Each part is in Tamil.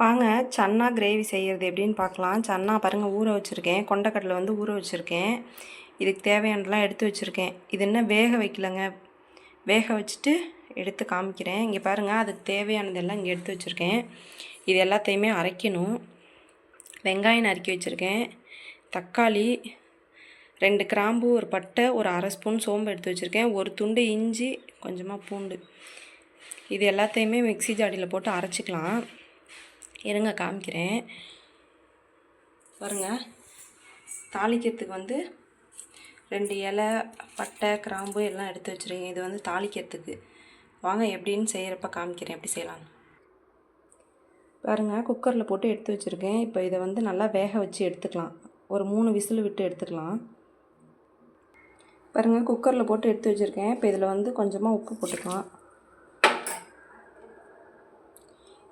வாங்க சன்னா கிரேவி செய்கிறது எப்படின்னு பார்க்கலாம். சன்னா பாருங்கள் ஊற வச்சுருக்கேன். கொண்டக்கடலை வந்து ஊற வச்சுருக்கேன். இதுக்கு தேவையானதெல்லாம் எடுத்து வச்சுருக்கேன். இது என்ன வேக வைக்கலங்க. வேக வச்சுட்டு எடுத்து காமிக்கிறேன். இங்கே பாருங்கள் அதுக்கு தேவையானதெல்லாம் இங்கே எடுத்து வச்சுருக்கேன். இது எல்லாத்தையுமே அரைக்கணும். வெங்காயம் நறுக்கி வச்சுருக்கேன். தக்காளி ரெண்டு கிராம்பு ஒரு பட்டை ஒரு அரை ஸ்பூன் சோம்பு எடுத்து வச்சுருக்கேன். ஒரு துண்டு இஞ்சி கொஞ்சமாக பூண்டு. இது எல்லாத்தையுமே மிக்ஸி ஜாடியில் போட்டு அரைச்சிக்கலாம். இருங்க காமிக்கிறேன். பாருங்க. தாளிக்கிறதுக்கு வந்து ரெண்டு இலை பட்டை கிராம்பு எல்லாம் எடுத்து வச்சுருக்கேன் இது வந்து தாளிக்கிறதுக்கு. வாங்க எப்படின்னு செய்கிறப்ப காமிக்கிறேன். எப்படி செய்யலாம்? பாருங்கள் குக்கரில் போட்டு எடுத்து வச்சுருக்கேன். இப்போ இதை வந்து நல்லா வேக வச்சு எடுத்துக்கலாம். ஒரு மூணு விசில் விட்டு எடுத்துக்கலாம். பாருங்கள் குக்கரில் போட்டு எடுத்து வச்சுருக்கேன். இப்போ இதில் வந்து கொஞ்சமாக உப்பு போட்டுக்கலாம்.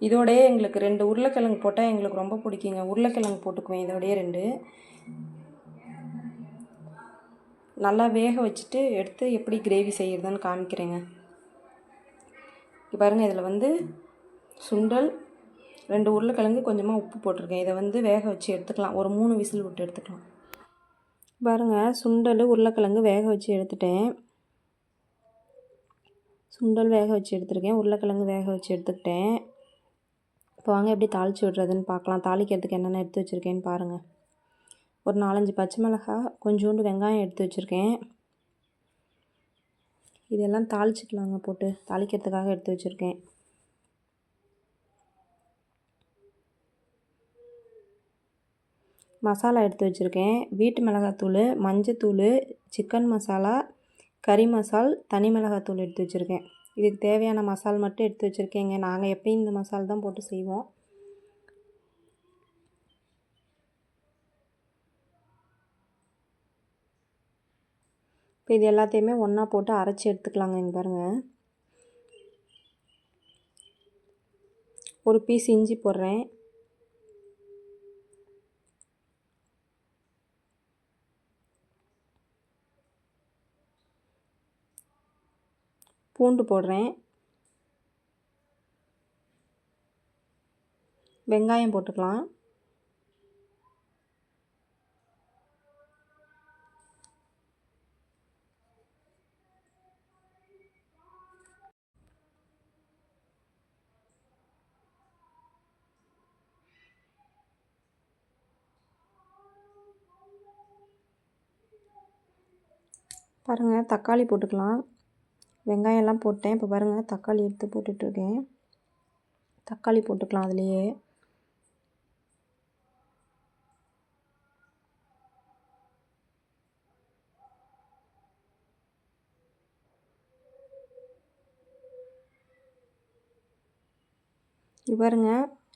இதோடயே எங்களுக்கு ரெண்டு உருளைக்கிழங்கு போட்டால் எங்களுக்கு ரொம்ப பிடிக்குங்க. உருளைக்கிழங்கு போட்டுக்குவேன் இதோடையே ரெண்டு. நல்லா வேக வச்சுட்டு எடுத்து எப்படி கிரேவி செய்கிறதுன்னு காமிக்கிறேங்க. பாருங்கள் இதில் வந்து சுண்டல் ரெண்டு உருளைக்கிழங்கு கொஞ்சமாக உப்பு போட்டிருக்கேன். இதை வந்து வேக வச்சு எடுத்துக்கலாம். ஒரு மூணு விசில் விட்டு எடுத்துக்கலாம். பாருங்கள் சுண்டல் உருளைக்கிழங்கு வேக வச்சு எடுத்துட்டேன். சுண்டல் வேக வச்சு எடுத்துருக்கேன். உருளைக்கிழங்கு வேக வச்சு எடுத்துக்கிட்டேன். இப்போ வாங்க எப்படி தாளித்து விட்றதுன்னு பார்க்கலாம். தாளிக்கிறதுக்கு என்னென்ன எடுத்து வச்சுருக்கேன்னு பாருங்கள் ஒரு நாலஞ்சு பச்சை மிளகா கொஞ்சோண்டு வெங்காயம் எடுத்து வச்சுருக்கேன். இதெல்லாம் தாளிச்சிக்கலாங்க போட்டு. தாளிக்கிறதுக்காக எடுத்து வச்சுருக்கேன். மசாலா எடுத்து வச்சுருக்கேன். வீட்டு மிளகாத்தூள் மஞ்சத்தூள் சிக்கன் மசாலா கறி மசால் தனி மிளகாத்தூள் எடுத்து வச்சுருக்கேன். இதுக்கு தேவையான மசால் மட்டும் எடுத்து வச்சுருக்கேங்க. நாங்கள் எப்பயும் இந்த மசால் தான் போட்டு செய்வோம். இப்போ இது எல்லாத்தையுமே ஒன்றா போட்டு அரைச்சி எடுத்துக்கலாங்க இங்கே பாருங்கள் ஒரு பீஸ் இஞ்சி போடுறேன். பூண்டு போடுறேன். வெங்காயம் போட்டுக்கலாம். பாருங்கள் தக்காளி போட்டுக்கலாம். வெங்காயம்லாம் போட்டேன். இப்போ பாருங்கள் தக்காளி எடுத்து போட்டுட்ருக்கேன். தக்காளி போட்டுக்கலாம் அதுலேயே. பாருங்க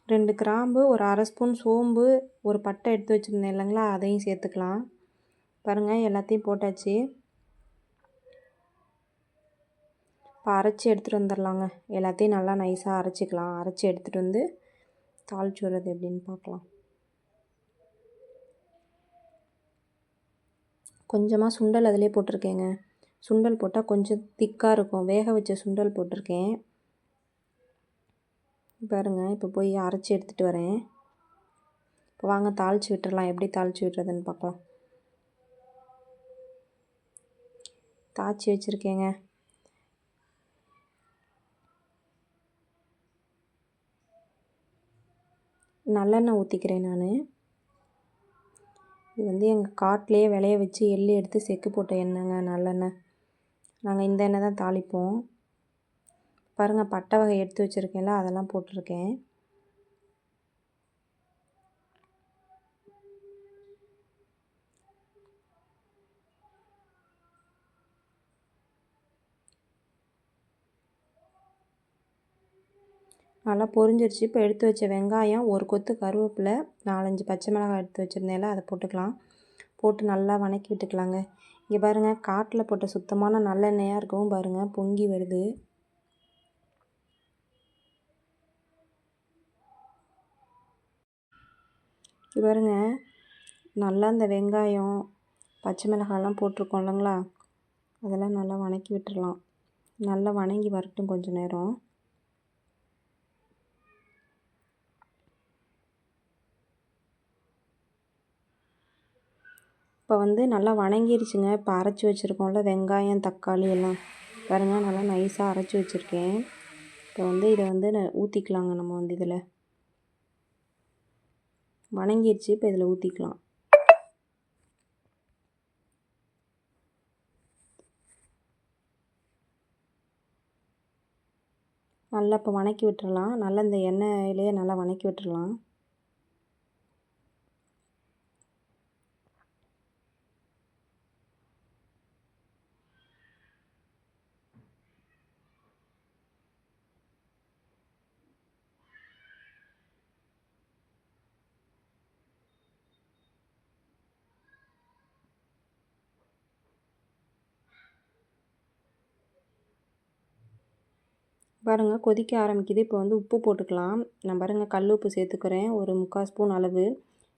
ரெண்டு கிராம்பு ஒரு அரை ஸ்பூன் சோம்பு ஒரு பட்டை எடுத்து வச்சுருந்தேன் இல்லைங்களா? அதையும் சேர்த்துக்கலாம். பாருங்கள் எல்லாத்தையும் போட்டாச்சு. இப்போ அரைச்சி எடுத்துகிட்டு வந்துடலாங்க எல்லாத்தையும் நல்லா நைஸாக அரைச்சிக்கலாம். அரைச்சி எடுத்துகிட்டு வந்து தாளிச்சு விடுறது எப்படின்னு பார்க்கலாம். கொஞ்சமாக சுண்டல் அதிலே போட்டிருக்கேங்க. சுண்டல் போட்டால் கொஞ்சம் திக்காக இருக்கும். வேக வச்ச சுண்டல் போட்டிருக்கேன். பாருங்கள் இப்போ போய் அரைச்சி எடுத்துகிட்டு வரேன். இப்போ வாங்க தாளித்து விட்டுறலாம். எப்படி தாளித்து விட்டுறதுன்னு பார்க்கலாம். தாச்சி வச்சுருக்கேங்க. நல்லெண்ணெய் ஊற்றிக்கிறேன் நான். இது வந்து எங்கள் காட்டிலே விளைய வச்சு எள்ளு எடுத்து செக்கு போட்ட எண்ணெய்ங்க நல்லெண்ணெய். நாங்கள் இந்த எண்ணெய் தான் தாளிப்போம். பாருங்கள் பட்டை வகை எடுத்து வச்சுருக்கேன்ல அதெல்லாம் போட்டிருக்கேன். நல்லா பொரிஞ்சிருச்சு. இப்போ எடுத்து வச்ச வெங்காயம் ஒரு கொத்து கருவேப்பிலை நாலஞ்சு பச்சை மிளகாய் எடுத்து வச்சுருந்தேன்ல அதை போட்டுக்கலாம். போட்டு நல்லா வணக்கி விட்டுக்கலாங்க. இங்கே பாருங்கள் காட்டில் போட்ட சுத்தமான நல்லெண்ணெயாக இருக்கவும் பாருங்கள் பொங்கி வருது. இங்கே பாருங்க நல்லா இந்த வெங்காயம் பச்சை மிளகாயெல்லாம் போட்டிருக்கோம் இல்லைங்களா? அதெல்லாம் நல்லா வணக்கி விட்டுடலாம் நல்லா வணங்கி வரட்டும் கொஞ்சம் நேரம். இப்போ வந்து நல்லா வணங்கிருச்சுங்க. இப்போ அரைச்சி வச்சுருக்கோம்ல வெங்காயம் தக்காளி எல்லாம். பாருங்கள் நல்லா நைஸாக அரைச்சி வச்சுருக்கேன். இப்போ வந்து இதை வந்து ஊற்றிக்கலாங்க நம்ம வந்து இதில். வணங்கிருச்சு இப்போ இதில் ஊற்றிக்கலாம் நல்லா இப்போ வணக்கி விட்டுறலாம். நல்லா இந்த எண்ணெயிலேயே நல்லா வணக்கி விட்டுறலாம். பாருங்கள் கொதிக்க ஆரம்பிக்குது. இப்போ வந்து உப்பு போட்டுக்கலாம். நான் பாருங்கள் கல் உப்பு சேர்த்துக்கிறேன். ஒரு முக்கால் ஸ்பூன் அளவு.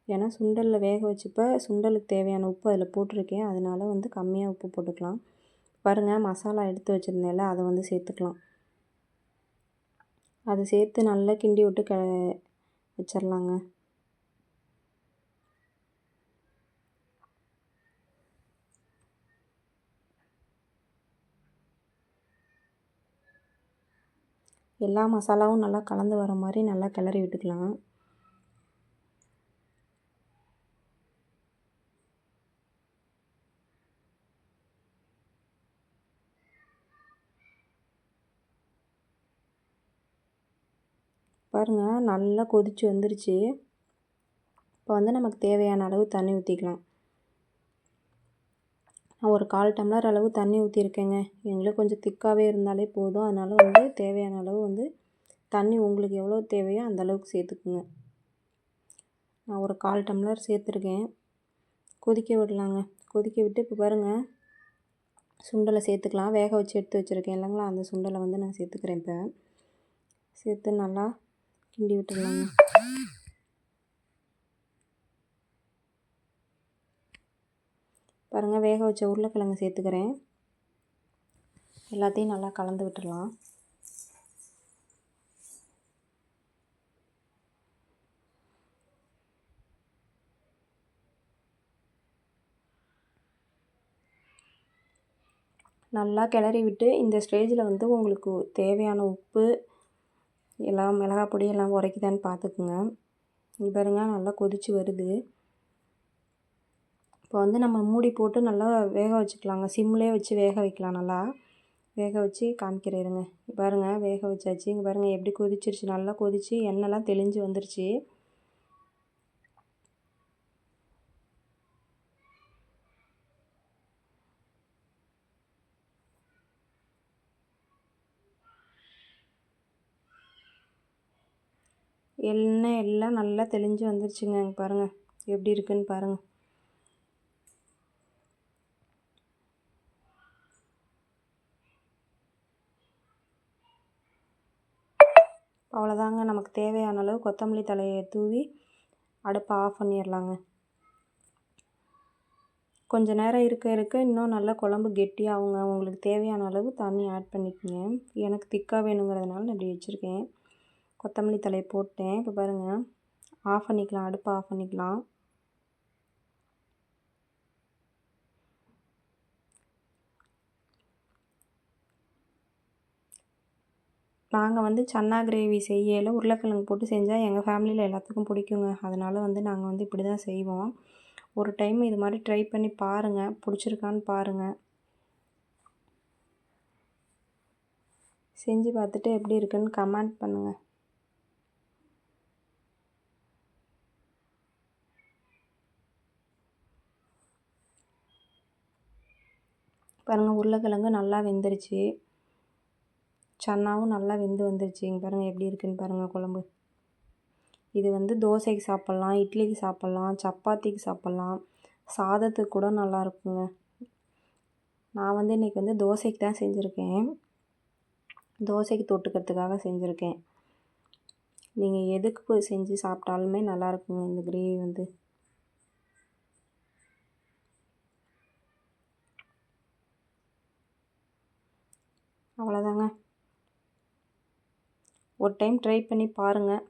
ஏன்னா சுண்டலில் வேக வச்சப்போ சுண்டலுக்கு தேவையான உப்பு அதில் போட்டிருக்கேன். அதனால் வந்து கம்மியாக உப்பு போட்டுக்கலாம். பாருங்கள் மசாலா எடுத்து வச்சுருந்தேன்ல அதை வந்து சேர்த்துக்கலாம். அதை சேர்த்து நல்லா கிண்டி விட்டு க வச்சிடலாங்க எல்லா மசாலாவும் நல்லா கலந்து வர மாதிரி நல்லா கிளறி விட்டுக்கலாம். பாருங்கள் நல்லா கொதித்து வந்துருச்சு. இப்போ வந்து நமக்கு தேவையான அளவு தண்ணி ஊற்றிக்கலாம் நான் ஒரு கால் டம்ளர் அளவு தண்ணி ஊற்றிருக்கேங்க எங்களுக்கு கொஞ்சம் திக்காகவே இருந்தாலே போதும். அதனால் வந்து தேவையான அளவு வந்து தண்ணி உங்களுக்கு எவ்வளோ தேவையோ அந்த அளவுக்கு சேர்த்துக்குங்க. நான் ஒரு கால் டம்ளர் சேர்த்துருக்கேன். கொதிக்க விடலாங்க. கொதிக்க விட்டு இப்போ பாருங்கள் சுண்டலை சேர்த்துக்கலாம். வேக வச்சு எடுத்து வச்சுருக்கேன் இல்லைங்களா? அந்த சுண்டலை வந்து நான் சேர்த்துக்கிறேன் இப்போ. சேர்த்து நல்லா கிண்டி விட்டுடலாங்க. பாருங்கள் வேக வச்ச உருளைக்கிழங்கு சேர்த்துக்கிறேன். எல்லாத்தையும் நல்லா கலந்து விட்டுடலாம். நல்லா கிளறி விட்டு இந்த ஸ்டேஜில் வந்து உங்களுக்கு தேவையான உப்பு எல்லாம் மிளகாய் பொடி எல்லாம் உரைக்குதான்னு பார்த்துக்குங்க. இது பாருங்கள் நல்லா கொதித்து வருது. இப்போ வந்து நம்ம மூடி போட்டு நல்லா வேக வச்சுக்கலாங்க. சிம்லேயே வச்சு வேக வைக்கலாம் நல்லா. வேக வச்சு காமிக்கிறேன் இருங்க. பாருங்கள் வேக வச்சாச்சு. இங்கே பாருங்கள் எப்படி கொதிச்சிருச்சு. நல்லா கொதித்து எண்ணெய்லாம் தெளிஞ்சு வந்துருச்சு. எண்ணெய் எல்லாம் நல்லா தெளிஞ்சு வந்துருச்சுங்க. பாருங்கள் எப்படி இருக்குன்னு பாருங்கள் அவ்வளோதாங்க. நமக்கு தேவையான அளவு கொத்தமல்லி தலையை தூவி அடுப்பை ஆஃப் பண்ணிடலாங்க கொஞ்சம் நேரம் இருக்க இருக்க இன்னும் நல்லா குழம்பு கெட்டியாகுங்க. உங்களுக்கு தேவையான அளவு தண்ணி ஆட் பண்ணிக்கோங்க. எனக்கு திக்காக வேணுங்கிறதுனால நான் இப்படி வச்சுருக்கேன். கொத்தமல்லி தலையை போட்டேன். இப்போ பாருங்கள் ஆஃப் பண்ணிக்கலாம். அடுப்பை ஆஃப் பண்ணிக்கலாம். நாங்கள் வந்து சன்னா கிரேவி செய்யல. உருளைக்கிழங்கு போட்டு செஞ்சால் எங்கள் ஃபேமிலியில் எல்லாத்துக்கும் பிடிக்குங்க. அதனால் வந்து நாங்கள் வந்து இப்படி தான் செய்வோம். ஒரு டைம் இது மாதிரி ட்ரை பண்ணி பாருங்கள் பிடிச்சிருக்கான்னு பாருங்கள் செஞ்சு பார்த்துட்டு எப்படி இருக்குன்னு கமெண்ட் பண்ணுங்கள் பாருங்கள் உருளைக்கிழங்கு நல்லா வெந்துருச்சு. சன்னாவும் நல்லா வெந்து வந்துருச்சு இங்கே பாருங்கள் எப்படி இருக்குன்னு பாருங்கள் குழம்பு. இது வந்து தோசைக்கு சாப்பிட்லாம் இட்லிக்கு சாப்பிட்லாம் சப்பாத்திக்கு சாப்பிட்லாம். சாதத்துக்கு கூட நல்லா இருக்குங்க. நான் வந்து இன்றைக்கி வந்து தோசைக்கு தான் செஞ்சுருக்கேன். தோசைக்கு தொட்டுக்கிறதுக்காக செஞ்சுருக்கேன். நீங்கள் எதுக்கு செஞ்சு சாப்பிட்டாலுமே நல்லாயிருக்குங்க இந்த கிரேவி வந்து அவ்வளோதாங்க ஒரு டைம் ட்ரை பண்ணி பாருங்கள்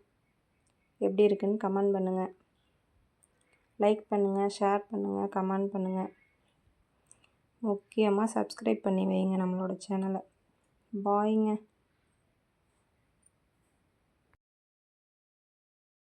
எப்படி இருக்குன்னு கமெண்ட் பண்ணுங்கள் லைக் பண்ணுங்கள் ஷேர் பண்ணுங்கள் கமெண்ட் பண்ணுங்கள் முக்கியமாக சப்ஸ்கிரைப் பண்ணி வைங்க நம்மளோட சேனலை. பாய்ங்க.